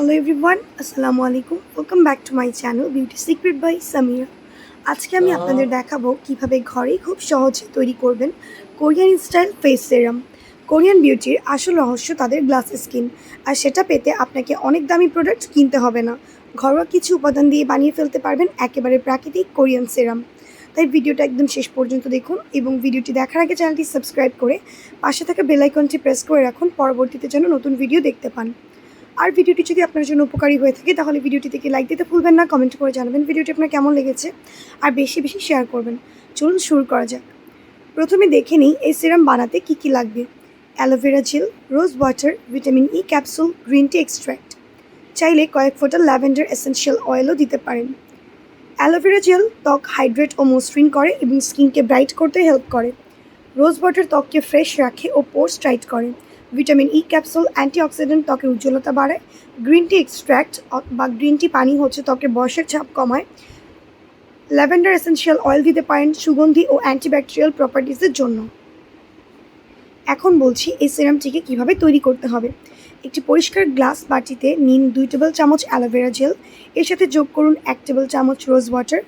Hello everyone আসসালামু আলাইকুম welcome back to my channel beauty secret by Samia আজকে আমি আপনাদের দেখাবো কীভাবে ঘরেই খুব সহজে তৈরি করবেন Korean style face serum Korean বিউটির আসল রহস্য তাদের গ্লাস স্কিন আর সেটা পেতে আপনাকে অনেক দামি প্রোডাক্ট কিনতে হবে না। ঘরোয়া কিছু উপাদান দিয়ে বানিয়ে ফেলতে পারবেন একেবারে প্রাকৃতিক কোরিয়ান সেরাম তাই ভিডিওটা একদম শেষ পর্যন্ত দেখুন এবং ভিডিওটি দেখার আগে চ্যানেলটি সাবস্ক্রাইব করে পাশে থাকা বেল আইকনটি প্রেস করে রাখুন। পরবর্তীতে যেন নতুন ভিডিও দেখতে পান। আর ভিডিওটি যদি আপনার জন্য উপকারী হয়ে থাকে, তাহলে ভিডিওটি থেকে লাইক দিতে ভুলবেন না কমেন্ট করে জানাবেন ভিডিওটি আপনার কেমন লেগেছে, আর বেশি বেশি শেয়ার করবেন। চলুন শুরু করা যাক। প্রথমে দেখে নিই, এই সিরাম বানাতে কি কি লাগবে? Aloe vera gel rose water vitamin E capsule green tea extract চাইলে কয়েক ফোঁটা ল্যাভেন্ডার এসেনশিয়াল অয়েলও দিতে পারেন। অ্যালোভেরা জেল ত্বক হাইড্রেট ও মসৃণ করে এবং স্কিনকে ব্রাইট করতে হেল্প করে। রোজ ওয়াটার ত্বককে ফ্রেশ রাখে ও পোর্স টাইট করে। ভিটামিন ই ক্যাপসুল অ্যান্টিঅক্সিডেন্ট ত্বকের উজ্জ্বলতা বাড়ায় গ্রিন টি এক্সট্র্যাক্ট বা গ্রিন টি পানি হচ্ছে ত্বকের বয়সের ছাপ কমায়, ল্যাভেন্ডার এসেনশিয়াল অয়েল দিতে পারেন সুগন্ধি ও অ্যান্টিব্যাকটেরিয়াল প্রপার্টিসের জন্য। এখন বলছি এই সিরামটিকে কীভাবে তৈরি করতে হবে। একটি পরিষ্কার গ্লাস বাটিতে নিন দুই টেবিল চামচ অ্যালোভেরা জেল, এর সাথে যোগ করুন এক টেবিল চামচ রোজ ওয়াটার,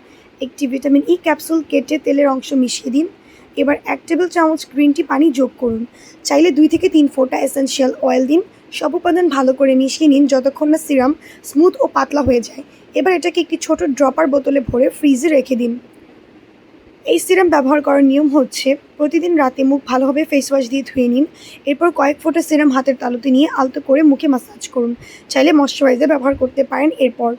একটি ভিটামিন ই ক্যাপসুল কেটে তেলের অংশ মিশিয়ে দিন। এবার এক টেবিল চামচ গ্রিন টি পানি যোগ করুন। চাইলে দুই থেকে তিন ফোঁটা এসেনশিয়াল অয়েল দিন। সব উপাদান ভালো করে মিশিয়ে নিন যতক্ষণ না সিরাম স্মুথ ও পাতলা হয়ে যায়। এবার এটাকে একটি ছোট ড্রপার বোতলে ভরে ফ্রিজে রেখে দিন। এই সিরাম ব্যবহার করার নিয়ম হচ্ছে, প্রতিদিন রাতে মুখ ভালোভাবে ফেস ওয়াশ দিয়ে ধুয়ে নিন। এরপর কয়েক ফোঁটা সিরাম হাতের তালুতে নিয়ে আলতো করে মুখে মাসাজ করুন। চাইলে ময়শ্চারাইজার ব্যবহার করতে পারেন এরপর।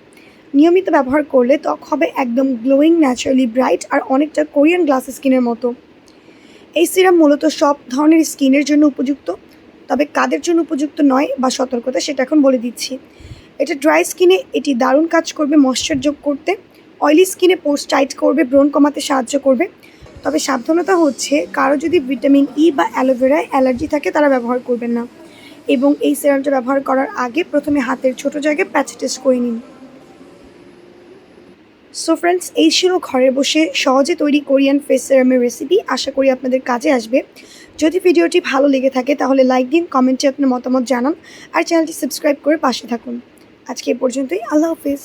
নিয়মিত ব্যবহার করলে ত্বক হবে একদম গ্লোয়িং ন্যাচারালি ব্রাইট আর অনেকটা কোরিয়ান গ্লাস স্কিনের মতো। এই সিরাম মূলত সব ধরনের স্কিনের জন্য উপযুক্ত, তবে কাদের জন্য উপযুক্ত নয় বা সতর্কতা সেটা এখন বলে দিচ্ছি। এটা ড্রাই স্কিনে এটি দারুণ কাজ করবে ময়শ্চার যোগ করতে, অয়েলি স্কিনে পোস্ট টাইট করবে, ব্রণ কমাতে সাহায্য করবে। তবে সাবধানতা হচ্ছে কারও যদি ভিটামিন ই বা অ্যালোভেরায় অ্যালার্জি থাকে তারা ব্যবহার করবেন না। এবং এই সিরামটা ব্যবহার করার আগে প্রথমে হাতের ছোট জায়গায় প্যাচ টেস্ট করে নিন। সো ফ্রেন্ডস এই ছিল ঘরে বসে সহজে তৈরি কোরিয়ান ফেস সেরামের রেসিপি আশা করি আপনাদের কাজে আসবে। যদি ভিডিওটি ভালো লেগে থাকে, তাহলে লাইক দিন কমেন্টে আপনার মতামত জানান। আর চ্যানেলটি সাবস্ক্রাইব করে পাশে থাকুন। আজকে এ পর্যন্তই। আল্লাহ হাফিজ।